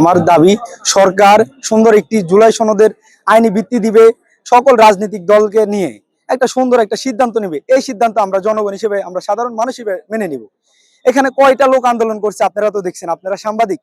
আমার দাবি সরকার সুন্দর একটি জুলাই সনদের আইনি ভিত্তি দিবে সকল রাজনৈতিক দলকে নিয়ে। একটা সুন্দর একটা সিদ্ধান্ত নেবে। এই সিদ্ধান্ত আমরা জনগণ হিসেবে, আমরা সাধারণ মানুষ হিসেবে মেনে নিব। এখানে কয়টা লোক আন্দোলন করছে আপনারা তো দেখছেন, আপনারা সাংবাদিক।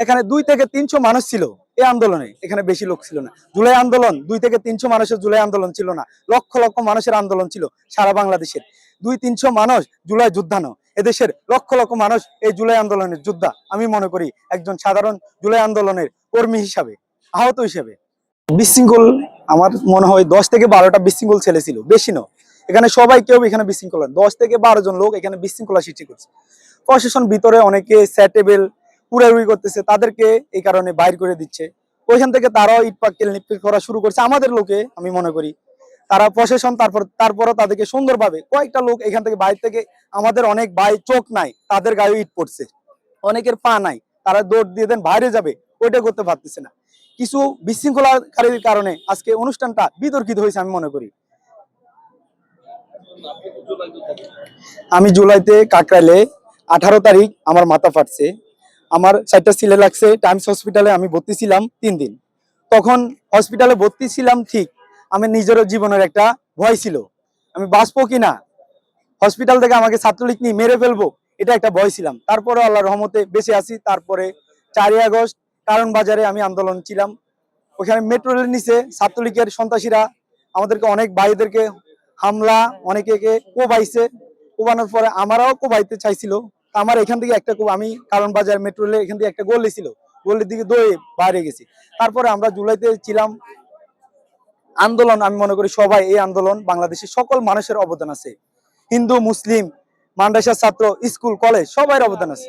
এখানে দুই থেকে তিনশো মানুষ ছিল এই আন্দোলনে, এখানে বেশি লোক ছিল না। জুলাই আন্দোলন, দুই থেকে তিনশো মানুষের জুলাই আন্দোলন ছিল না। লক্ষ লক্ষ মানুষের আন্দোলন ছিল সারা বাংলাদেশের। দুই তিনশো মানুষ জুলাই যুদ্ধানো। এদেশের লক্ষ লক্ষ মানুষ এই জুলাই আন্দোলনের যোদ্ধা। আমি মনে করি একজন সাধারণ জুলাই আন্দোলনের কর্মী হিসাবে, আহত হিসেবে। বিশৃঙ্খল, আমার মনে হয় দশ থেকে বারোটা বিশৃঙ্খল ছেলে ছিল, বেশি নয়। এখানে সবাই কেউ এখানে বিশৃঙ্খলা। দশ থেকে বারো জন লোক এখানে বিশৃঙ্খলা সৃষ্টি করছে। প্রশাসন ভিতরে অনেকে স্যাটেবেল পুরারুই করতেছে, তাদেরকে এই কারণে বাইর করে দিচ্ছে। ওইখান থেকে তারাও ইট পাক্কেল নিপিল করা শুরু করছে। আমাদের লোকে, আমি মনে করি তারা প্রশাসন তারপর, তারপরও তাদেরকে সুন্দরভাবে কয়েকটা লোক এখান থেকে বাইরে থেকে, আমাদের অনেক ভাই চোখ নাই, তাদের গায়ে ইট পড়ছে। অনেকের পা নাই, তারা দৌড় দিয়ে দেন, বাইরে যাবে, ওইটা করতে পারতেছে না। কিছু বিশৃঙ্খলাকারীর কারণে আজকে অনুষ্ঠানটা বিতর্কিত হয়েছে আমি মনে করি। আমি জুলাইতে কাকরাইলে আঠারো তারিখ আমার মাথা ফাটছে। আমার চারটা সিলে লাগছে, টাইমস হসপিটালে আমি ভর্তি ছিলাম তিন দিন। তখন হসপিটালে ভর্তি ছিলাম ঠিক আমি নিজেরও জীবনের একটা ভয় ছিল। আমি বাঁচবো কিনা? হসপিটাল থেকে আমাকে ছাত্রলীগ নিয়ে মেরে ফেলব, এটা একটা ভয় ছিলাম। তারপরে আল্লাহ রহমতে বেঁচে আছি। তারপরে চারই আগস্ট কারণ বাজারে আমি আন্দোলন ছিলাম। ওখানে মেট্রো রেলের নিচে ছাত্রলীগের সন্ত্রাসীরা আমাদেরকে অনেক ভাইদেরকে হামলা অনেকে কোবাইছে। কোবানোর পরে আমারও কোবাইতে চাইছিল। আমার এখান থেকে একটা আমি কারণ বাজার মেট্রো রেলে এখান থেকে একটা গলি ছিল। গলির দিকে দৌড়ে বাইরে গেছি। তারপরে আমরা জুলাইতে ছিলাম। আন্দোলন, আমি মনে করি সবাই এই আন্দোলন বাংলাদেশের সকল মানুষের অবদান আছে। হিন্দু, মুসলিম মাদ্রাসা ছাত্র, স্কুল, কলেজ সবাই অবদান আছে।